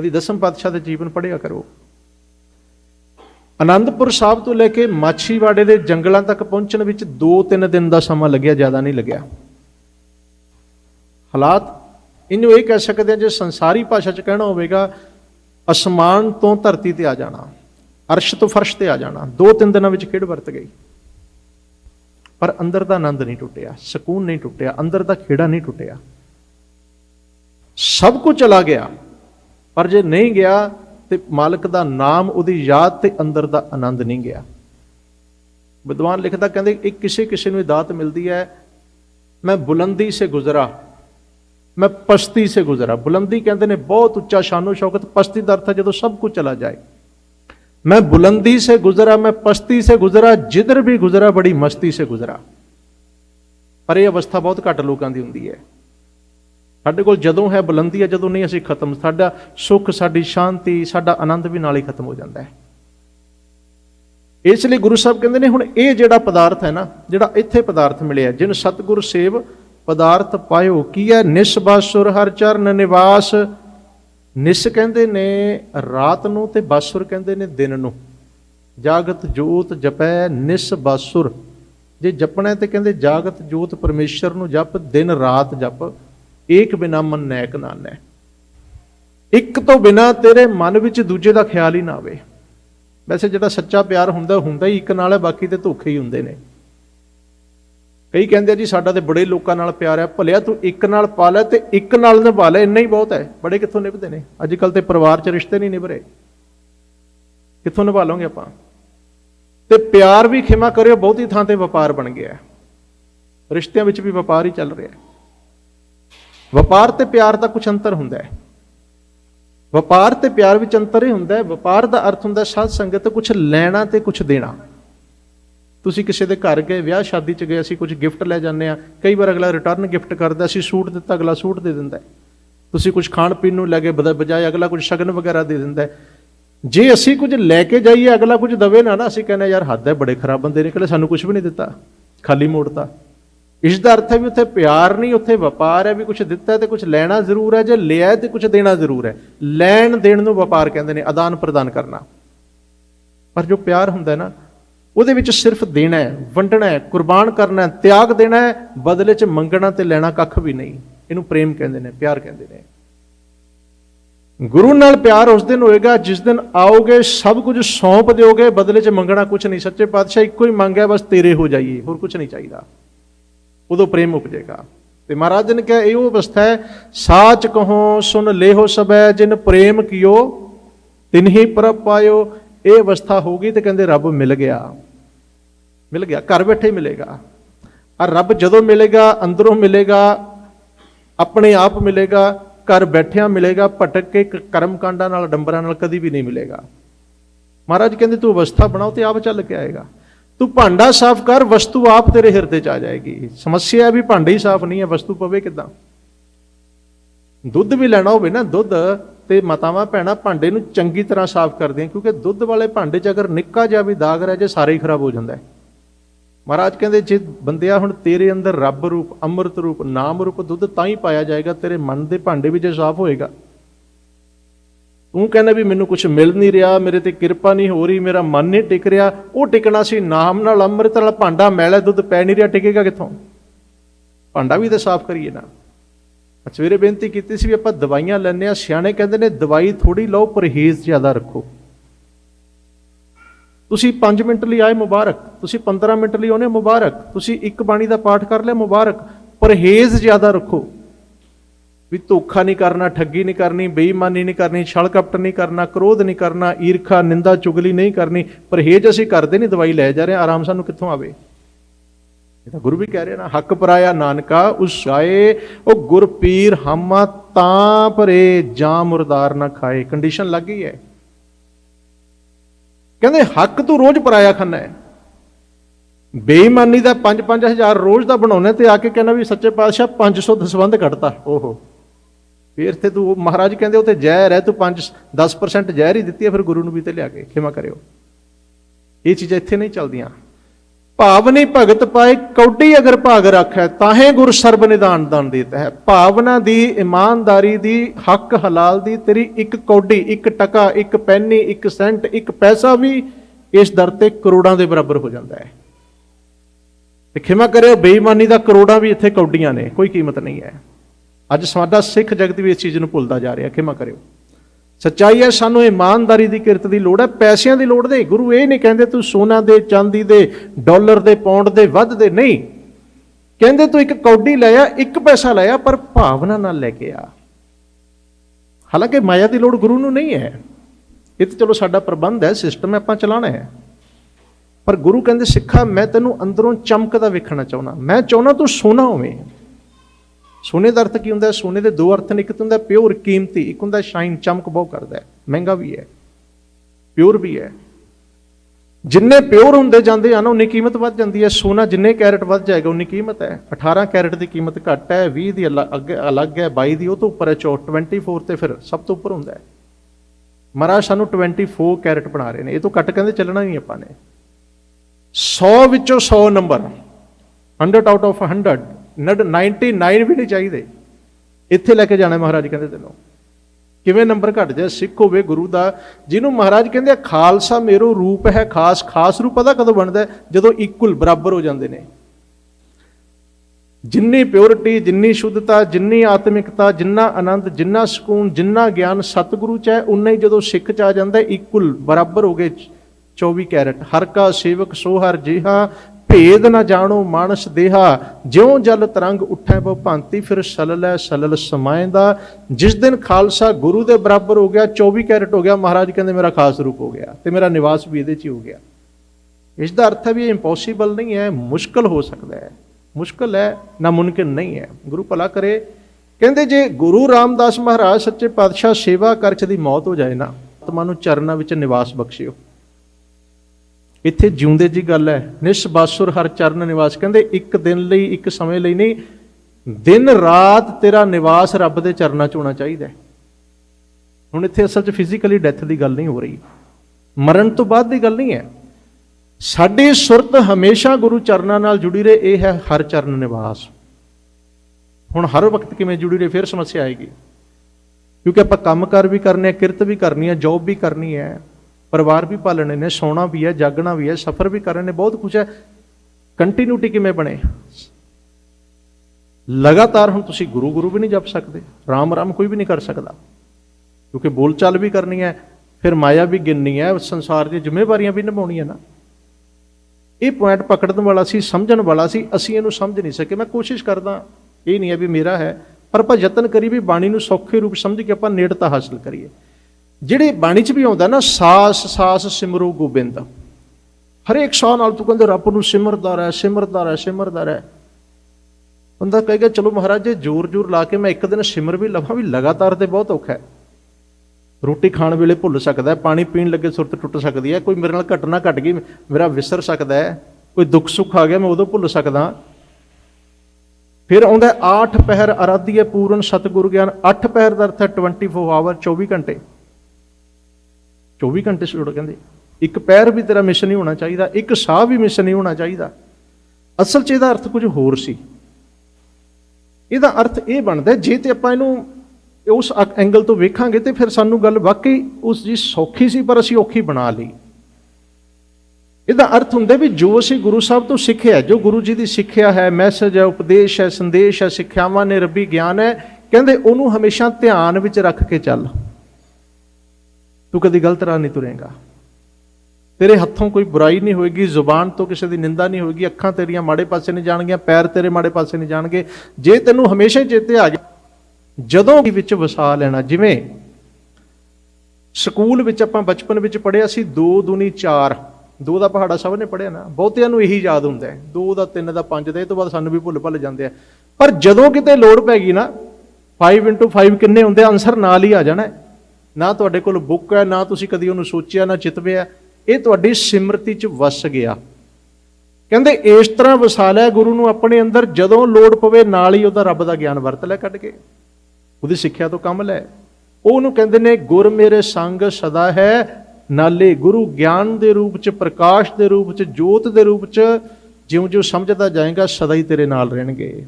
ਕਦੀ ਦਸਮ ਪਾਤਸ਼ਾਹ ਦੇ ਜੀਵਨ ਪੜ੍ਹਿਆ ਕਰੋ। ਆਨੰਦਪੁਰ ਸਾਹਿਬ ਤੋਂ ਲੈ ਕੇ ਮਾਛੀਵਾੜੇ ਦੇ ਜੰਗਲਾਂ ਤੱਕ ਪਹੁੰਚਣ ਵਿੱਚ 2-3 ਦਿਨ ਦਾ ਸਮਾਂ ਲੱਗਿਆ, ਜ਼ਿਆਦਾ ਨਹੀਂ ਲੱਗਿਆ। ਹਾਲਾਤ ਇਹਨੂੰ ਇਹ ਕਹਿ ਸਕਦੇ ਹਾਂ ਜੇ ਸੰਸਾਰੀ ਭਾਸ਼ਾ 'ਚ ਕਹਿਣਾ ਹੋਵੇਗਾ, ਅਸਮਾਨ ਤੋਂ ਧਰਤੀ ਤੇ ਆ ਜਾਣਾ, ਅਰਸ਼ ਤੋਂ ਫਰਸ਼ ਤੇ ਆ ਜਾਣਾ 2-3 ਦਿਨਾਂ ਵਿੱਚ ਖੇਡ ਵਰਤ ਗਈ। ਪਰ ਅੰਦਰ ਦਾ ਆਨੰਦ ਨਹੀਂ ਟੁੱਟਿਆ, ਸਕੂਨ ਨਹੀਂ ਟੁੱਟਿਆ, ਅੰਦਰ ਦਾ ਖੇੜਾ ਨਹੀਂ ਟੁੱਟਿਆ। ਸਭ ਕੁਝ ਚਲਾ ਗਿਆ। ਪਰ ਜੇ ਨਹੀਂ ਗਿਆ ਤੇ ਮਾਲਕ ਦਾ ਨਾਮ ਉਹਦੀ ਯਾਦ ਤੇ ਅੰਦਰ ਦਾ ਆਨੰਦ ਨਹੀਂ ਗਿਆ। ਵਿਦਵਾਨ ਲਿਖਦਾ ਕਹਿੰਦੇ, ਇਹ ਕਿਸੇ ਕਿਸੇ ਨੂੰ ਦਾਤ ਮਿਲਦੀ ਹੈ। ਮੈਂ ਬੁਲੰਦੀ ਸੇ ਗੁਜ਼ਰਾ, ਮੈਂ ਪਸਤੀ ਸੇ ਗੁਜ਼ਰਾ। ਬੁਲੰਦੀ ਕਹਿੰਦੇ ਨੇ ਬਹੁਤ ਉੱਚਾ, ਸ਼ਾਨੋ ਸ਼ੌਕਤ, ਪਸਤੀ ਦਾ ਅਰਥ ਹੈ ਜਦੋਂ ਸਭ ਕੁਝ ਚਲਾ ਜਾਏ। ਮੈਂ ਬੁਲੰਦੀ ਸੇ ਗੁਜ਼ਰਾ, ਮੈਂ ਪਸਤੀ ਸੇ ਗੁਜ਼ਰਾ, ਜਿੱਧਰ ਵੀ ਗੁਜ਼ਰਾ, ਬੜੀ ਮਸਤੀ ਸੇ ਗੁਜ਼ਰਾ। ਪਰ ਇਹ ਅਵਸਥਾ ਬਹੁਤ ਘੱਟ ਲੋਕਾਂ ਦੀ ਹੁੰਦੀ ਹੈ। ਸਾਡੇ ਕੋਲ ਜਦੋਂ ਹੈ ਬੁਲੰਦੀ ਹੈ, ਜਦੋਂ ਨਹੀਂ ਅਸੀਂ ਖਤਮ। ਸਾਡਾ ਸੁੱਖ, ਸਾਡੀ ਸ਼ਾਂਤੀ, ਸਾਡਾ ਆਨੰਦ ਵੀ ਨਾਲ ਹੀ ਖਤਮ ਹੋ ਜਾਂਦਾ ਹੈ। ਇਸ ਲਈ ਗੁਰੂ ਸਾਹਿਬ ਕਹਿੰਦੇ ਨੇ, ਹੁਣ ਇਹ ਜਿਹੜਾ ਪਦਾਰਥ ਹੈ ਨਾ, ਜਿਹੜਾ ਇੱਥੇ ਪਦਾਰਥ ਮਿਲਿਆ ਜਿਨ ਸਤਿਗੁਰ ਸੇਵ ਪਦਾਰਥ ਪਾਇਓ, ਕੀ ਹੈ? ਨਿਸਬਾਸੁਰ ਹਰ ਚਰਨ ਨਿਵਾਸ। ਨਿਸ ਕਹਿੰਦੇ ਨੇ, ਰਾਤ ਨੂੰ ਤੇ ਬਾਸੁਰ ਕਹਿੰਦੇ ਨੇ, ਦਿਨ ਨੂੰ। ਜਾਗਤ ਜੋਤ ਜਪੈ ਨਿਸ ਬਾਸੁਰ। ਜੇ ਜਪਣਾ ਹੈ ਤੇ ਕਹਿੰਦੇ, ਜਾਗਤ ਜੋਤ ਪਰਮੇਸ਼ਰ ਨੂੰ ਜਪ, ਦਿਨ ਰਾਤ ਜਪ। ਏਕ ਬਿਨਾ ਮਨ ਨੈਕ ਨਾਨੈ। ਇੱਕ ਤੋਂ ਬਿਨਾ ਤੇਰੇ ਮਨ ਵਿੱਚ ਦੂਜੇ ਦਾ ਖਿਆਲ ਹੀ ਨਾ ਆਵੇ। ਵੈਸੇ ਜਿਹੜਾ ਸੱਚਾ ਪਿਆਰ ਹੁੰਦਾ ਹੁੰਦਾ ਹੀ ਇੱਕ ਨਾਲ ਹੈ, ਬਾਕੀ ਤੇ ਧੋਖੇ ਹੀ ਹੁੰਦੇ ਨੇ। ਕਈ ਕਹਿੰਦੇ ਆ ਜੀ, ਸਾਡਾ ਤੇ ਬੜੇ ਲੋਕਾਂ ਨਾਲ ਪਿਆਰ ਹੈ। ਭਲਿਆ ਤੂੰ ਇੱਕ ਨਾਲ ਪਾ ਲੈ ਤੇ ਇੱਕ ਨਾਲ ਨਿਭਾ ਲੈ, ਇੰਨਾ ਹੀ ਬਹੁਤ ਹੈ। ਬੜੇ ਕਿੱਥੋਂ ਨਿਭਦੇ ਨੇ? ਅੱਜ ਕੱਲ ਤੇ ਪਰਿਵਾਰ 'ਚ ਰਿਸ਼ਤੇ ਨਹੀਂ ਨਿਭ ਰਹੇ। ਕਿੱਥੋਂ ਨਿਭਾ ਲਵਾਂਗੇ ਆਪਾਂ? ਤੇ ਪਿਆਰ ਵੀ ਖਿਮਾ ਕਰਿਓ, ਬਹੁਤੀ ਥਾਂ ਤੇ ਵਪਾਰ ਬਣ ਗਿਆ। ਰਿਸ਼ਤਿਆਂ ਵਿੱਚ ਵੀ ਵਪਾਰ ਹੀ ਚੱਲ ਰਿਹਾ। ਹੈ ਵਪਾਰ ਤੇ ਪਿਆਰ ਦਾ ਕੁਝ ਅੰਤਰ ਹੁੰਦਾ ਹੈ। ਵਪਾਰ ਤੇ ਪਿਆਰ ਵਿੱਚ ਅੰਤਰ ਹੀ ਹੁੰਦਾ ਹੈ। ਵਪਾਰ ਦਾ ਅਰਥ ਹੁੰਦਾ ਸਾਧ ਸੰਗਤ ਕੁਝ ਲੈਣਾ ਤੇ ਕੁਝ ਦੇਣਾ। ਤੁਸੀਂ ਕਿਸੇ ਦੇ ਘਰ ਗਏ, ਵਿਆਹ ਸ਼ਾਦੀ 'ਚ ਗਏ, ਅਸੀਂ ਕੁਝ ਗਿਫਟ ਲੈ ਜਾਂਦੇ ਆ ਕਈ ਵਾਰ ਅਗਲਾ ਰਿਟਰਨ ਗਿਫਟ ਕਰਦਾ, ਅਸੀਂ ਸੂਟ ਦਿੱਤਾ, ਅਗਲਾ ਸੂਟ ਦੇ ਦਿੰਦਾ ਤੁਸੀਂ ਕੁਝ ਖਾਣ ਪੀਣ ਨੂੰ ਲੈ ਕੇ ਬਦ- ਬਜਾਏ ਅਗਲਾ ਕੁਝ ਸ਼ਗਨ ਵਗੈਰਾ ਦੇ ਦਿੰਦਾ ਜੇ ਅਸੀਂ ਕੁਝ ਲੈ ਕੇ ਜਾਈਏ, ਅਗਲਾ ਕੁਝ ਦਵੇ ਨਾ ਨਾ ਅਸੀਂ ਕਹਿੰਦੇ ਯਾਰ ਹੱਦ ਹੈ, ਬੜੇ ਖਰਾਬ ਬੰਦੇ ਨੇ ਕਹਿੰਦੇ ਸਾਨੂੰ ਕੁਝ ਵੀ ਨਹੀਂ ਦਿੱਤਾ। ਖਾਲੀ ਮੋੜਤਾ। ਇਸ ਦਾ ਅਰਥ ਹੈ ਵੀ ਉੱਥੇ ਪਿਆਰ ਨਹੀਂ, ਉੱਥੇ ਵਪਾਰ ਹੈ ਵੀ ਕੁਝ ਦਿੱਤਾ ਤੇ ਕੁਝ ਲੈਣਾ ਜ਼ਰੂਰ ਹੈ, ਜੇ ਲਿਆ ਤੇ ਕੁਝ ਦੇਣਾ ਜ਼ਰੂਰ ਹੈ। ਲੈਣ ਦੇਣ ਨੂੰ ਵਪਾਰ ਕਹਿੰਦੇ ਨੇ, ਆਦਾਨ ਪ੍ਰਦਾਨ ਕਰਨਾ। ਪਰ ਜੋ ਪਿਆਰ ਹੁੰਦਾ ਨਾ, ਉਹਦੇ ਵਿੱਚ ਸਿਰਫ ਦੇਣਾ ਹੈ, ਵੰਡਣਾ ਹੈ, ਕੁਰਬਾਨ ਕਰਨਾ ਹੈ, ਤਿਆਗ ਦੇਣਾ ਹੈ, ਬਦਲੇ 'ਚ ਮੰਗਣਾ ਤੇ ਲੈਣਾ ਕੱਖ ਵੀ ਨਹੀਂ। ਇਹਨੂੰ ਪ੍ਰੇਮ ਕਹਿੰਦੇ ਨੇ, ਪਿਆਰ ਕਹਿੰਦੇ ਨੇ। ਗੁਰੂ ਨਾਲ ਪਿਆਰ ਉਸ ਦਿਨ ਹੋਏਗਾ, ਜਿਸ ਦਿਨ ਆਓਗੇ, ਸਭ ਕੁਝ ਸੌਂਪ ਦਿਓਗੇ, ਬਦਲੇ 'ਚ ਮੰਗਣਾ ਕੁਝ ਨਹੀਂ। ਸੱਚੇ ਪਾਤਸ਼ਾਹ ਇੱਕੋ ਹੀ ਮੰਗ ਹੈ, ਬਸ ਤੇਰੇ ਹੋ ਜਾਈਏ, ਹੋਰ ਕੁਝ ਨਹੀਂ ਚਾਹੀਦਾ। ਉਦੋਂ ਪ੍ਰੇਮ ਉਪਜੇਗਾ। ਤੇ ਮਹਾਰਾਜ ਨੇ ਕਿਹਾ, ਇਹੋ ਅਵਸਥਾ ਹੈ, ਸਾਚ ਕਹੋ, ਸੁਨ ਲੇਹੋ ਸਬੈ ਜਿਨ ਪ੍ਰੇਮ ਕੀਓ, ਤਿਨਹੀ ਪ੍ਰਭ ਪਾਇਓ। ਇਹ ਅਵਸਥਾ ਹੋਗੀ ਤੇ ਕਹਿੰਦੇ ਰੱਬ ਮਿਲ ਗਿਆ। ਮਿਲ ਗਿਆ, ਘਰ ਬੈਠੇ ਹੀ ਮਿਲੇਗਾ। ਆ ਰੱਬ ਜਦੋਂ ਮਿਲੇਗਾ, ਅੰਦਰੋਂ ਮਿਲੇਗਾ, ਆਪਣੇ ਆਪ ਮਿਲੇਗਾ, ਘਰ ਬੈਠਿਆਂ ਮਿਲੇਗਾ, ਭਟਕ ਕੇ ਕਰਮ ਕਾਂਡਾਂ ਨਾਲ, ਡੰਬਰਾਂ ਨਾਲ ਕਦੀ ਵੀ ਨਹੀਂ ਮਿਲੇਗਾ। ਮਹਾਰਾਜ ਕਹਿੰਦੇ, ਤੂੰ ਅਵਸਥਾ ਬਣਾਓ ਤੇ ਆਪ ਚੱਲ ਕੇ ਆਏਗਾ। ਤੂੰ ਭਾਂਡਾ ਸਾਫ਼ ਕਰ, ਵਸਤੂ ਆਪ ਤੇਰੇ ਹਿਰਦੇ ਚ ਆ ਜਾਏਗੀ। ਸਮੱਸਿਆ ਵੀ ਭਾਂਡੇ ਹੀ ਸਾਫ਼ ਨਹੀਂ ਹੈ, ਵਸਤੂ ਪਵੇ ਕਿਦਾਂ? ਦੁੱਧ ਵੀ ਲੈਣਾ ਹੋਵੇ ਨਾ, ਦੁੱਧ ਤੇ ਮਾਤਾਵਾਂ ਭੈਣਾਂ ਭਾਂਡੇ ਨੂੰ ਚੰਗੀ ਤਰ੍ਹਾਂ ਸਾਫ਼ ਕਰਦੀਆਂ, ਕਿਉਂਕਿ ਦੁੱਧ ਵਾਲੇ ਭਾਂਡੇ 'ਚ ਅਗਰ ਨਿੱਕਾ ਜਿਹਾ ਵੀ ਦਾਗ ਰਹਿ ਜੇ ਸਾਰੇ ਹੀ ਖਰਾਬ ਹੋ ਜਾਂਦਾ ਹੈ। ਮਹਾਰਾਜ ਕਹਿੰਦੇ, ਜੇ ਬੰਦਿਆ ਹੁਣ ਤੇਰੇ ਅੰਦਰ ਰੱਬ ਰੂਪ, ਅੰਮ੍ਰਿਤ ਰੂਪ, ਨਾਮ ਰੂਪ ਦੁੱਧ ਤਾਂ ਹੀ ਪਾਇਆ ਜਾਏਗਾ, ਤੇਰੇ ਮਨ ਦੇ ਭਾਂਡੇ ਵੀ ਜੇ ਸਾਫ਼ ਹੋਏਗਾ। ਤੂੰ ਕਹਿੰਦਾ ਵੀ ਮੈਨੂੰ ਕੁਝ ਮਿਲ ਨਹੀਂ ਰਿਹਾ, ਮੇਰੇ ਤੇ ਕਿਰਪਾ ਨਹੀਂ ਹੋ ਰਹੀ, ਮੇਰਾ ਮਨ ਨਹੀਂ ਟਿਕ ਰਿਹਾ। ਉਹ ਟਿਕਣਾ ਸੀ ਨਾਮ ਨਾਲ ਅੰਮ੍ਰਿਤ ਵਾਲਾ ਭਾਂਡਾ ਮੈਲਾ ਦੁੱਧ ਪੈ ਨਹੀਂ ਰਿਹਾ, ਟਿਕੇਗਾ ਕਿੱਥੋਂ? ਭਾਂਡਾ ਵੀ ਤਾਂ ਸਾਫ਼ ਕਰੀਏ ਨਾ। ਸਵੇਰੇ ਬੇਨਤੀ ਕੀਤੀ ਸੀ ਵੀ ਆਪਾਂ ਦਵਾਈਆਂ ਲੈਂਦੇ ਆ ਸਿਆਣੇ ਕਹਿੰਦੇ ਨੇ, ਦਵਾਈ ਥੋੜੀ ਲਓ, ਪਰਹੇਜ਼ ਜ਼ਿਆਦਾ ਰੱਖੋ। ਤੁਸੀਂ 5 ਮਿੰਟ ਲਈ ਆਏ ਮੁਬਾਰਕ। ਤੁਸੀਂ 15 ਮਿੰਟ ਲਈ ਆਉਨੇ ਮੁਬਾਰਕ। ਤੁਸੀਂ ਇੱਕ ਬਾਣੀ ਦਾ ਪਾਠ ਕਰ ਲਿਆ ਮੁਬਾਰਕ। ਪਰਹੇਜ਼ ਜ਼ਿਆਦਾ ਰੱਖੋ। ਵੀ ਧੋਖਾ ਨਹੀਂ ਕਰਨਾ, ਠੱਗੀ ਨਹੀਂ ਕਰਨੀ, ਬੇਈਮਾਨੀ ਨਹੀਂ ਕਰਨੀ, ਛਲ ਕਪਟ ਨਹੀਂ ਕਰਨਾ, ਕ੍ਰੋਧ ਨਹੀਂ ਕਰਨਾ, ਈਰਖਾ, ਨਿੰਦਾ, ਚੁਗਲੀ ਨਹੀਂ ਕਰਨੀ, ਪਰਹੇਜ਼ ਅਸੀਂ ਕਰਦੇ ਨਹੀਂ, ਦਵਾਈ ਲੈ ਜਾ ਰਹੇ ਆਰਾਮ ਸਾਨੂੰ ਕਿੱਥੋਂ ਆਵੇ? ਇਹ ਤਾਂ ਗੁਰੂ ਵੀ ਕਹਿ ਰਹੇ ਨਾ, ਹੱਕ ਪਰਾਇਆ ਨਾਨਕਾ, ਉਸ ਉਹ ਗੁਰ ਪੀਰ ਹਮਾ ਤਾਂ ਭਰੇ ਜਾਂ ਮੁਰਦਾਰ ਨਾ ਖਾਏ। ਕੰਡੀਸ਼ਨ ਲੱਗ ਗਈ ਹੈ। ਕਹਿੰਦੇ ਹੱਕ ਤੂੰ ਰੋਜ਼ ਪਰਾਇਆ ਖਾਨਾ ਹੈ। ਬੇਈਮਾਨੀ ਦਾ 5-5000 ਰੋਜ਼ ਦਾ ਬਣਾਉਣਾ ਤੇ ਆ ਕੇ ਕਹਿੰਦਾ ਵੀ ਸੱਚੇ ਪਾਤਸ਼ਾਹ 500 ਦਸਵੰਧ ਕੱਢਤਾ। ਓਹੋ। ਫਿਰ ਇੱਥੇ ਤੂੰ, ਮਹਾਰਾਜ ਕਹਿੰਦੇ ਉਹ ਤੇ ਜ਼ਹਿਰ ਹੈ, ਤੂੰ 5 10% ਜ਼ਹਿਰ ਹੀ ਦਿੱਤੀ ਹੈ, ਫਿਰ ਗੁਰੂ ਨੂੰ ਵੀ ਤੇ ਲਿਆ ਕੇ, ਖਿਮਾ ਕਰਿਓ। ਇਹ ਚੀਜ਼ਾਂ ਇੱਥੇ ਨਹੀਂ ਚੱਲਦੀਆਂ। ਭਾਵਨੀ ਭਗਤ ਪਾਏ, ਕੌਡੀ ਅਗਰ ਭਾਗ ਰੱਖੈ, ਤਾਹੇ ਗੁਰ ਸਰਬ ਨਿਦਾਨ ਦਾਨ ਦੇਤਾ ਹੈ। ਭਾਵਨਾ ਦੀ, ਇਮਾਨਦਾਰੀ ਦੀ, ਹੱਕ ਹਲਾਲ ਦੀ, ਤੇਰੀ ਇੱਕ ਕੌਡੀ, ਇੱਕ ਟਕਾ, ਇੱਕ ਪੈਨੀ, ਇੱਕ ਸੈਂਟ, ਇੱਕ ਪੈਸਾ ਵੀ ਇਸ ਦਰ ਤੇ ਕਰੋੜਾਂ ਦੇ ਬਰਾਬਰ ਹੋ ਜਾਂਦਾ ਹੈ। ਤੇ ਖਿਮਾ ਕਰਿਓ, ਬੇਈਮਾਨੀ ਦਾ ਕਰੋੜਾਂ ਵੀ ਇੱਥੇ ਕੌਡੀਆਂ ਨੇ, ਕੋਈ ਕੀਮਤ ਨਹੀਂ ਹੈ। ਅੱਜ ਸਾਡਾ ਸਿੱਖ ਜਗਤ ਵੀ ਇਸ ਚੀਜ਼ ਨੂੰ ਭੁੱਲਦਾ ਜਾ ਰਿਹਾ, ਖਿਮਾ ਕਰਿਓ। ਸੱਚਾਈ ਹੈ, ਸਾਨੂੰ ਇਮਾਨਦਾਰੀ ਦੀ ਕਿਰਤ ਦੀ ਲੋੜ ਹੈ, ਪੈਸਿਆਂ ਦੀ ਲੋੜ ਨਹੀਂ। ਗੁਰੂ ਇਹ ਨਹੀਂ ਕਹਿੰਦੇ ਤੂੰ ਸੋਨਾ ਦੇ, ਚਾਂਦੀ ਦੇ, ਡਾਲਰ ਦੇ, ਪੌਂਡ ਦੇ, ਵੱਧ ਦੇ, ਨਹੀਂ। ਕਹਿੰਦੇ ਤੂੰ ਇੱਕ ਕੌਡੀ ਲੈ ਆ, ਇੱਕ ਪੈਸਾ ਲੈ ਆ, ਪਰ ਭਾਵਨਾ ਨਾਲ ਲੈ ਕੇ ਆ। ਹਾਲਾਂਕਿ ਮਾਇਆ ਦੀ ਲੋੜ ਗੁਰੂ ਨੂੰ ਨਹੀਂ ਹੈ। ਇਹ ਤਾਂ ਚਲੋ ਸਾਡਾ ਪ੍ਰਬੰਧ ਹੈ, ਸਿਸਟਮ ਆਪਾਂ ਚਲਾਣਾ ਹੈ। ਪਰ ਗੁਰੂ ਕਹਿੰਦੇ, ਸਿੱਖਾ, ਮੈਂ ਤੈਨੂੰ ਅੰਦਰੋਂ ਚਮਕਦਾ ਵੇਖਣਾ ਚਾਹੁੰਦਾ। ਮੈਂ ਚਾਹੁੰਦਾ ਤੂੰ ਸੋਨਾ ਹੋਵੇਂ। ਸੋਨੇ ਦਾ ਅਰਥ ਕੀ ਹੁੰਦਾ ਸੋਨੇ ਦੇ ਦੋ ਅਰਥ ਨੇ, ਇੱਕ ਤਾਂ ਹੁੰਦਾ ਪਿਓਰ ਕੀਮਤੀ, ਇੱਕ ਹੁੰਦਾ ਸ਼ਾਈਨ, ਚਮਕ ਬਹੁਤ ਕਰਦਾ ਹੈ, ਮਹਿੰਗਾ ਵੀ ਹੈ, ਪਿਓਰ ਵੀ ਹੈ। ਜਿੰਨੇ ਪਿਓਰ ਹੁੰਦੇ ਜਾਂਦੇ ਹਨ ਉਨੀ ਕੀਮਤ ਵੱਧ ਜਾਂਦੀ ਹੈ। ਸੋਨਾ ਜਿੰਨੇ ਕੈਰਟ ਵੱਧ ਜਾਏਗਾ ਉਨੀ ਕੀਮਤ ਹੈ। 18 ਕੈਰਟ ਦੀ ਕੀਮਤ ਘੱਟ ਹੈ 20 ਦੀ ਅਲੱਗ ਅੱਗੇ ਅਲੱਗ ਹੈ 22 ਦੀ, ਉਹ ਤੋਂ ਉੱਪਰ ਹੈ 24 24 ਤੇ ਫਿਰ ਸਭ ਤੋਂ ਉੱਪਰ ਹੁੰਦਾ ਹੈ। ਮਹਾਰਾਜ ਸਾਨੂੰ 24 ਕੈਰਟ ਬਣਾ ਰਹੇ ਨੇ। ਇਹ ਤੋਂ ਘੱਟ ਕਹਿੰਦੇ ਚੱਲਣਾ ਨਹੀਂ ਆਪਾਂ ਨੇ। 100 ਵਿੱਚੋਂ 100 ਨੰਬਰ 100 ਆਊਟ ਆਫ 100 99 ਵੀ ਨਹੀਂ ਚਾਹੀਦੇ। ਇੱਥੇ ਲੈ ਕੇ ਜਾਣਾ ਮਹਾਰਾਜ ਕਹਿੰਦੇ ਤੈਨੂੰ। ਕਿਵੇਂ ਨੰਬਰ ਘਟ ਜਾਏ? ਸਿੱਖ ਹੋਵੇ ਗੁਰੂ ਦਾ, ਜਿਹਨੂੰ ਮਹਾਰਾਜ ਕਹਿੰਦੇ ਖਾਲਸਾ ਮੇਰੋ ਰੂਪ ਹੈ ਖਾਸ ਖਾਸ ਰੂਪ ਪਤਾ ਕਦੋਂ ਬਣਦਾ ਜਦੋਂ ਇਕੁਅਲ ਬਰਾਬਰ ਹੋ ਜਾਂਦੇ ਨੇ। ਜਿੰਨੀ ਪਿਓਰਿਟੀ ਜਿੰਨੀ ਸ਼ੁੱਧਤਾ, ਜਿੰਨੀ ਆਤਮਿਕਤਾ, ਜਿੰਨਾ ਆਨੰਦ, ਜਿੰਨਾ ਸਕੂਨ, ਜਿੰਨਾ ਗਿਆਨ ਸਤਿਗੁਰੂ ਚ ਹੈ, ਉਨਾ ਹੀ ਜਦੋਂ ਸਿੱਖ ਚ ਆ ਜਾਂਦਾ ਇਕੁਅਲ ਬਰਾਬਰ ਹੋ ਗਏ 24 ਕੈਰਟ। ਹਰ ਕਾ ਸੇਵਕ ਸੋ ਹਰ ਜਿਹਾ ਭੇਦ ਨਾ ਜਾਣੋ ਮਾਨਸ ਦੇਹਾ, ਜਿਉ ਜਲ ਤਰੰਗ ਉੱਠੈ ਬੋ ਭਾਂਤੀ, ਫਿਰ ਸਲਲ ਸਲਲ ਸਮਾਇਂਦਾ ਜਿਸ ਦਿਨ ਖਾਲਸਾ ਗੁਰੂ ਦੇ ਬਰਾਬਰ ਹੋ ਗਿਆ 24 ਕੈਰਟ ਹੋ ਗਿਆ, ਮਹਾਰਾਜ ਕਹਿੰਦੇ ਮੇਰਾ ਖਾਸ ਰੂਪ ਹੋ ਗਿਆ ਤੇ ਮੇਰਾ ਨਿਵਾਸ ਵੀ ਇਹਦੇ ਚ ਹੀ ਹੋ ਗਿਆ। ਇਸ ਦਾ ਅਰਥ ਹੈ ਵੀ ਇਹ ਇੰਪੋਸੀਬਲ ਨਹੀਂ ਹੈ, ਮੁਸ਼ਕਲ ਹੋ ਸਕਦਾ ਹੈ। ਮੁਸ਼ਕਲ ਹੈ ਨਾ ਮੁਮਕਿਨ ਨਹੀਂ ਹੈ। ਗੁਰੂ ਭਲਾ ਕਰੇ। ਕਹਿੰਦੇ ਜੇ ਗੁਰੂ ਰਾਮਦਾਸ ਮਹਾਰਾਜ ਸੱਚੇ ਪਾਤਸ਼ਾਹ ਸੇਵਾ ਕਰਕੇ ਦੀ ਮੌਤ ਹੋ ਜਾਏ ਨਾ, ਆਤਮਾ ਨੂੰ ਚਰਨਾਂ ਵਿੱਚ ਨਿਵਾਸ ਬਖਸ਼ਿਓ। ਇੱਥੇ ਜਿਉਂਦੇ ਜੀ ਗੱਲ ਹੈ। ਨਿਸ ਬਾਸੁਰ ਹਰ ਚਰਨ ਨਿਵਾਸ। ਕਹਿੰਦੇ ਇੱਕ ਦਿਨ ਲਈ, ਇੱਕ ਸਮੇਂ ਲਈ ਨਹੀਂ, ਦਿਨ ਰਾਤ ਤੇਰਾ ਨਿਵਾਸ ਰੱਬ ਦੇ ਚਰਨਾਂ 'ਚ ਹੋਣਾ ਚਾਹੀਦਾ ਹੁਣ ਇੱਥੇ ਅਸਲ 'ਚ ਫਿਜ਼ੀਕਲੀ ਡੈਥ ਦੀ ਗੱਲ ਨਹੀਂ ਹੋ ਰਹੀ। ਮਰਨ ਤੋਂ ਬਾਅਦ ਦੀ ਗੱਲ ਨਹੀਂ ਹੈ। ਸਾਡੀ ਸੁਰਤ ਹਮੇਸ਼ਾ ਗੁਰੂ ਚਰਨਾਂ ਨਾਲ ਜੁੜੀ ਰਹੇ, ਇਹ ਹੈ ਹਰ ਚਰਨ ਨਿਵਾਸ। ਹੁਣ ਹਰ ਵਕਤ ਕਿਵੇਂ ਜੁੜੀ ਰਹੇ, ਫਿਰ ਸਮੱਸਿਆ ਆਏਗੀ। ਕਿਉਂਕਿ ਆਪਾਂ ਕੰਮਕਾਰ ਵੀ ਕਰਨੇ ਆ, ਕਿਰਤ ਵੀ ਕਰਨੀ ਹੈ ਜੌਬ ਵੀ ਕਰਨੀ ਹੈ। ਪਰਿਵਾਰ ਵੀ ਪਾਲਣੇ ਨੇ, ਸੌਣਾ ਵੀ ਹੈ, ਜਾਗਣਾ ਵੀ ਹੈ, ਸਫ਼ਰ ਵੀ ਕਰਨੇ ਨੇ, ਬਹੁਤ ਕੁਝ ਹੈ। ਕੰਟੀਨਿਊਟੀ ਕਿਵੇਂ ਬਣੇ? ਲਗਾਤਾਰ ਹੁਣ ਤੁਸੀਂ ਗੁਰੂ ਗੁਰੂ ਵੀ ਨਹੀਂ ਜਪ ਸਕਦੇ, ਰਾਮ ਰਾਮ ਕੋਈ ਵੀ ਨਹੀਂ ਕਰ ਸਕਦਾ। ਕਿਉਂਕਿ ਬੋਲਚਾਲ ਵੀ ਕਰਨੀ ਹੈ, ਫਿਰ ਮਾਇਆ ਵੀ ਗਿਣਨੀ ਹੈ, ਸੰਸਾਰ ਦੀਆਂ ਜ਼ਿੰਮੇਵਾਰੀਆਂ ਵੀ ਨਿਭਾਉਣੀਆਂ ਨਾ। ਇਹ ਪੁਆਇੰਟ ਪਕੜਨ ਵਾਲਾ ਸੀ, ਸਮਝਣ ਵਾਲਾ ਸੀ, ਅਸੀਂ ਇਹਨੂੰ ਸਮਝ ਨਹੀਂ ਸਕੇ। ਮੈਂ ਕੋਸ਼ਿਸ਼ ਕਰਦਾ, ਇਹ ਨਹੀਂ ਹੈ ਵੀ ਮੇਰਾ ਹੈ, ਪਰ ਆਪਾਂ ਯਤਨ ਕਰੀ ਵੀ ਬਾਣੀ ਨੂੰ ਸੌਖੇ ਰੂਪ ਸਮਝ ਕੇ ਆਪਾਂ ਨੇੜਤਾ ਹਾਸਲ ਕਰੀਏ। ਜਿਹੜੇ ਬਾਣੀ 'ਚ ਵੀ ਆਉਂਦਾ ਨਾ, ਸਾਸ ਸਾਸ ਸਿਮਰੂ ਗੋਬਿੰਦ। ਹਰੇਕ ਸਾਹ ਨਾਲ ਤੂੰ ਕਹਿੰਦੇ ਰੱਬ ਨੂੰ ਸਿਮਰਦਾ ਰਹਿ ਸਿਮਰਦਾ ਰਹਿ ਸਿਮਰਦਾ ਰਹਿ। ਬੰਦਾ ਕਹੇਗਾ ਚਲੋ ਮਹਾਰਾਜ, ਜੇ ਜ਼ੋਰ ਜ਼ੋਰ ਲਾ ਕੇ ਮੈਂ ਇੱਕ ਦਿਨ ਸਿਮਰ ਵੀ ਲਵਾਂ, ਵੀ ਲਗਾਤਾਰ ਤੇ ਬਹੁਤ ਔਖਾ ਹੈ। ਰੋਟੀ ਖਾਣ ਵੇਲੇ ਭੁੱਲ ਸਕਦਾ ਪਾਣੀ ਪੀਣ ਲੱਗੇ ਸੁਰਤ ਟੁੱਟ ਸਕਦੀ ਹੈ, ਕੋਈ ਮੇਰੇ ਨਾਲ ਘਟਨਾ ਘਟ ਗਈ, ਮੇਰਾ ਵਿਸਰ ਸਕਦਾ ਹੈ, ਕੋਈ ਦੁੱਖ ਸੁੱਖ ਆ ਗਿਆ, ਮੈਂ ਉਦੋਂ ਭੁੱਲ ਸਕਦਾ ਫਿਰ ਆਉਂਦਾ ਆਠ ਪਹਿਰ ਅਰਾਧੀਏ ਪੂਰਨ ਸਤਿਗੁਰ ਗਿਆਨ, ਅੱਠ ਪਹਿਰ ਦਾ ਅਰਥ ਹੈ 24 ਆਵਰ 24 ਘੰਟੇ। 24 ਘੰਟੇ ਸੁੜ ਕਹਿੰਦੇ, ਇੱਕ ਪੈਰ ਵੀ ਤੇਰਾ ਮਿਸ ਨਹੀਂ ਹੋਣਾ ਚਾਹੀਦਾ, ਇੱਕ ਸਾਹ ਵੀ ਮਿਸ ਨਹੀਂ ਹੋਣਾ ਚਾਹੀਦਾ। ਅਸਲ 'ਚ ਇਹਦਾ ਅਰਥ ਕੁਝ ਹੋਰ ਸੀ। ਇਹਦਾ ਅਰਥ ਇਹ ਬਣਦਾ, ਜੇ ਤੇ ਆਪਾਂ ਇਹਨੂੰ ਉਸ ਐਂਗਲ ਤੋਂ ਵੇਖਾਂਗੇ ਤੇ ਫਿਰ ਸਾਨੂੰ ਗੱਲ ਵਾਕਈ ਉਸ ਦੀ ਸੌਖੀ ਸੀ, ਪਰ ਅਸੀਂ ਔਖੀ ਬਣਾ ਲਈ। ਇਹਦਾ ਅਰਥ ਹੁੰਦਾ ਵੀ ਜੋ ਅਸੀਂ ਗੁਰੂ ਸਾਹਿਬ ਤੋਂ ਸਿੱਖਿਆ, ਜੋ ਗੁਰੂ ਜੀ ਦੀ ਸਿੱਖਿਆ ਹੈ, ਮੈਸੇਜ ਹੈ, ਉਪਦੇਸ਼ ਹੈ, ਸੰਦੇਸ਼ ਹੈ, ਸਿੱਖਿਆਵਾਂ ਨੇ, ਰੱਬੀ ਗਿਆਨ ਹੈ, ਕਹਿੰਦੇ ਉਹਨੂੰ ਹਮੇਸ਼ਾ ਧਿਆਨ ਵਿੱਚ ਰੱਖ ਕੇ ਚੱਲ। ਤੂੰ ਕਦੀ ਗਲਤ ਰਾਹ ਨਹੀਂ ਤੁਰੇਗਾ। ਤੇਰੇ ਹੱਥੋਂ ਕੋਈ ਬੁਰਾਈ ਨਹੀਂ ਹੋਏਗੀ, ਜ਼ੁਬਾਨ ਤੋਂ ਕਿਸੇ ਦੀ ਨਿੰਦਾ ਨਹੀਂ ਹੋਏਗੀ, ਅੱਖਾਂ ਤੇਰੀਆਂ ਮਾੜੇ ਪਾਸੇ ਨਹੀਂ ਜਾਣਗੀਆਂ, ਪੈਰ ਤੇਰੇ ਮਾੜੇ ਪਾਸੇ ਨਹੀਂ ਜਾਣਗੇ। ਜੇ ਤੈਨੂੰ ਹਮੇਸ਼ਾ ਹੀ ਚੇਤੇ ਆ ਜਾ ਜਦੋਂ ਵੀ ਵਿੱਚ ਵਸਾ ਲੈਣਾ, ਜਿਵੇਂ ਸਕੂਲ ਵਿੱਚ ਆਪਾਂ ਬਚਪਨ ਵਿੱਚ ਪੜ੍ਹਿਆ ਸੀ 2 ਦੂਣੀ 4 ਦੋ ਦਾ ਪਹਾੜਾ ਸਭ ਨੇ ਪੜ੍ਹਿਆ ਨਾ, ਬਹੁਤਿਆਂ ਨੂੰ ਇਹੀ ਯਾਦ ਹੁੰਦਾ ਹੈ। 2 ਦਾ 3 ਦਾ 5 ਦਾ, ਇਹ ਤੋਂ ਬਾਅਦ ਸਾਨੂੰ ਵੀ ਭੁੱਲ ਭੱਲ ਜਾਂਦੇ ਆ। ਪਰ ਜਦੋਂ ਕਿਤੇ ਲੋੜ ਪੈ ਗਈ ਨਾ 5 5 ਕਿੰਨੇ ਹੁੰਦੇ ਆਨਸਰ ਨਾਲ ਹੀ ਆ ਜਾਣਾ ਹੈ। ਨਾ ਤੁਹਾਡੇ ਕੋਲ ਬੁੱਕ ਹੈ, ਨਾ ਤੁਸੀਂ ਕਦੀ ਉਹਨੂੰ ਸੋਚਿਆ, ਨਾ ਚਿਤਵਿਆ। ਇਹ ਤੁਹਾਡੀ ਸਿਮਰਤੀ 'ਚ ਵਸ ਗਿਆ। ਕਹਿੰਦੇ, ਇਸ ਤਰ੍ਹਾਂ ਵਸਾ ਲਿਆ ਗੁਰੂ ਨੂੰ ਆਪਣੇ ਅੰਦਰ, ਜਦੋਂ ਲੋੜ ਪਵੇ ਨਾਲ ਹੀ ਉਹਦਾ ਰੱਬ ਦਾ ਗਿਆਨ ਵਰਤ ਲੈ ਕੱਢ ਕੇ। ਉਹਦੀ ਸਿੱਖਿਆ ਤੋਂ ਕੰਮ ਲੈ। ਉਹਨੂੰ ਕਹਿੰਦੇ ਨੇ, ਗੁਰ ਮੇਰੇ ਸੰਗ ਸਦਾ ਹੈ। ਨਾਲੇ ਗੁਰੂ ਗਿਆਨ ਦੇ ਰੂਪ ਚ, ਪ੍ਰਕਾਸ਼ ਦੇ ਰੂਪ ਚ, ਜੋਤ ਦੇ ਰੂਪ ਚ, ਜਿਉਂ-ਜਿਉਂ ਸਮਝਦਾ ਜਾਏਗਾ, ਸਦਾ ਹੀ ਤੇਰੇ ਨਾਲ ਰਹਿਣਗੇ।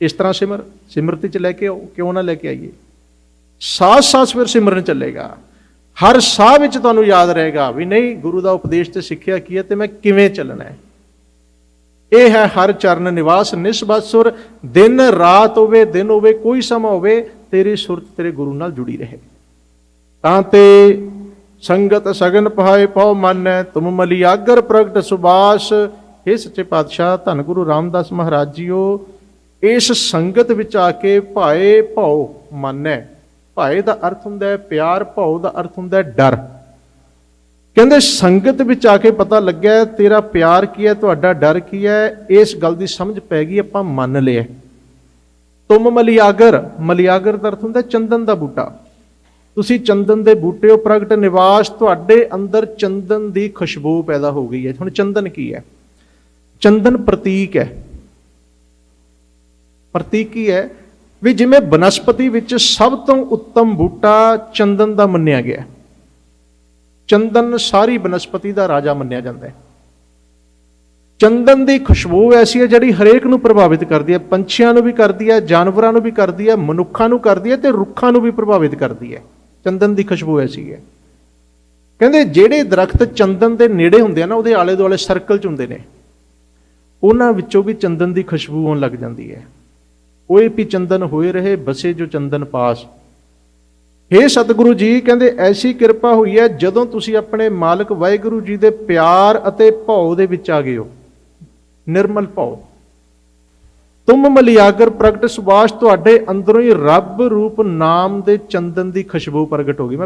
ਇਸ ਤਰ੍ਹਾਂ ਸਿਮਰ, ਸਿਮਰਤੀ ਚ ਲੈ ਕੇ ਆਓ, ਕਿਉਂ ਨਾ ਲੈ ਕੇ ਆਈਏ? ਸਾਥ ਸਾਥ ਫਿਰ ਸਿਮਰਨ ਚੱਲੇਗਾ। ਹਰ ਸਾਹ ਵਿੱਚ ਤੁਹਾਨੂੰ ਯਾਦ ਰਹੇਗਾ ਵੀ ਨਹੀਂ, ਗੁਰੂ ਦਾ ਉਪਦੇਸ਼ ਤੇ ਸਿੱਖਿਆ ਕੀ ਹੈ ਤੇ ਮੈਂ ਕਿਵੇਂ ਚੱਲਣਾ ਹੈ। ਇਹ ਹੈ ਹਰ ਚਰਨ ਨਿਵਾਸ, ਨਿਸਬਤ ਸੁਰ। ਦਿਨ ਰਾਤ ਹੋਵੇ, ਦਿਨ ਹੋਵੇ, ਕੋਈ ਸਮਾਂ ਹੋਵੇ, ਤੇਰੀ ਸੁਰਤ ਤੇਰੇ ਗੁਰੂ ਨਾਲ ਜੁੜੀ ਰਹੇ। ਤਾਂ ਤੇ ਸੰਗਤ ਸਗਨ ਪਹਾਏ, ਪਉ ਮੰਨੈ ਤੁਮ ਮਲਿਆਗਰ ਪ੍ਰਗਟ ਸੁਬਾਸ ਇਹ ਸੱਚੇ ਪਾਤਸ਼ਾਹ, ਧੰਨ ਗੁਰੂ ਰਾਮਦਾਸ ਮਹਾਰਾਜ ਜੀਓ, ਇਸ ਸੰਗਤ ਵਿੱਚ ਆ ਕੇ ਭਾਏ ਭਉ ਮੰਨੈ ਭਾਏ ਦਾ ਅਰਥ ਹੁੰਦਾ ਹੈ ਪਿਆਰ, ਭਉ ਦਾ ਅਰਥ ਹੁੰਦਾ ਹੈ ਡਰ। ਕਹਿੰਦੇ ਸੰਗਤ ਵਿੱਚ ਆ ਕੇ ਪਤਾ ਲੱਗਿਆ, ਤੇਰਾ ਪਿਆਰ ਕੀ ਹੈ, ਤੁਹਾਡਾ ਡਰ ਕੀ ਹੈ? ਇਸ ਗੱਲ ਦੀ ਸਮਝ ਪੈ ਗਈ, ਆਪਾਂ ਮੰਨ ਲਿਆ। ਤੁਮ ਮਲਿਆਗਰ ਮਲਿਆਗਰ ਦਾ ਅਰਥ ਹੁੰਦਾ ਚੰਦਨ ਦਾ ਬੂਟਾ। ਤੁਸੀਂ ਚੰਦਨ ਦੇ ਬੂਟੇ ਹੋ, ਪ੍ਰਗਟ ਨਿਵਾਸ, ਤੁਹਾਡੇ ਅੰਦਰ ਚੰਦਨ ਦੀ ਖੁਸ਼ਬੂ ਪੈਦਾ ਹੋ ਗਈ ਹੈ। ਹੁਣ ਚੰਦਨ ਕੀ ਹੈ? ਚੰਦਨ ਪ੍ਰਤੀਕ ਹੈ। ਪ੍ਰਤੀਕ ਕੀ ਹੈ? ਵੀ ਜਿਵੇਂ ਬਨਸਪਤੀ ਵਿੱਚ ਸਭ ਤੋਂ ਉੱਤਮ ਬੂਟਾ ਚੰਦਨ ਦਾ ਮੰਨਿਆ ਗਿਆ ਚੰਦਨ ਸਾਰੀ ਬਨਸਪਤੀ ਦਾ ਰਾਜਾ ਮੰਨਿਆ ਜਾਂਦਾ ਹੈ। ਚੰਦਨ ਦੀ ਖੁਸ਼ਬੂ ਐਸੀ ਹੈ ਜਿਹੜੀ ਹਰੇਕ ਨੂੰ ਪ੍ਰਭਾਵਿਤ ਕਰਦੀ ਹੈ, ਪੰਛੀਆਂ ਨੂੰ ਵੀ ਕਰਦੀ ਹੈ, ਜਾਨਵਰਾਂ ਨੂੰ ਵੀ ਕਰਦੀ ਹੈ, ਮਨੁੱਖਾਂ ਨੂੰ ਕਰਦੀ ਹੈ ਤੇ ਰੁੱਖਾਂ ਨੂੰ ਵੀ ਪ੍ਰਭਾਵਿਤ ਕਰਦੀ ਹੈ। ਚੰਦਨ ਦੀ ਖੁਸ਼ਬੂ ਐਸੀ ਹੈ। ਕਹਿੰਦੇ ਜਿਹੜੇ ਦਰਖਤ ਚੰਦਨ ਦੇ ਨੇੜੇ ਹੁੰਦੇ ਆ ਨਾ, ਉਹਦੇ ਆਲੇ ਦੁਆਲੇ ਸਰਕਲ ਚ ਹੁੰਦੇ ਨੇ, ਉਹਨਾਂ ਵਿੱਚੋਂ ਵੀ ਚੰਦਨ ਦੀ ਖੁਸ਼ਬੂ ਆਉਣ ਲੱਗ ਜਾਂਦੀ ਹੈ। ਓਏ ਵੀ ਚੰਦਨ ਹੋਏ ਰਹੇ, ਬਸੇ ਜੋ ਚੰਦਨ ਪਾਸ। ਹੇ ਸਤਿਗੁਰੂ ਜੀ, ਕਹਿੰਦੇ ਐਸੀ ਕਿਰਪਾ ਹੋਈ ਹੈ, ਜਦੋਂ ਤੁਸੀਂ ਆਪਣੇ ਮਾਲਕ ਵਾਹਿਗੁਰੂ ਜੀ ਦੇ ਪਿਆਰ ਅਤੇ ਭਉ ਦੇ ਵਿੱਚ ਆ ਗਏ ਹੋ। ਨਿਰਮਲ ਭਉ। ਤੁਮ ਮਲਿਆਗਰ ਪ੍ਰਗਟ ਸੁਭਾਸ਼, ਤੁਹਾਡੇ ਅੰਦਰੋਂ ਹੀ ਰੱਬ ਰੂਪ ਨਾਮ ਦੇ ਚੰਦਨ ਦੀ ਖੁਸ਼ਬੂ ਪ੍ਰਗਟ ਹੋ ਗਈ। ਮੈਂ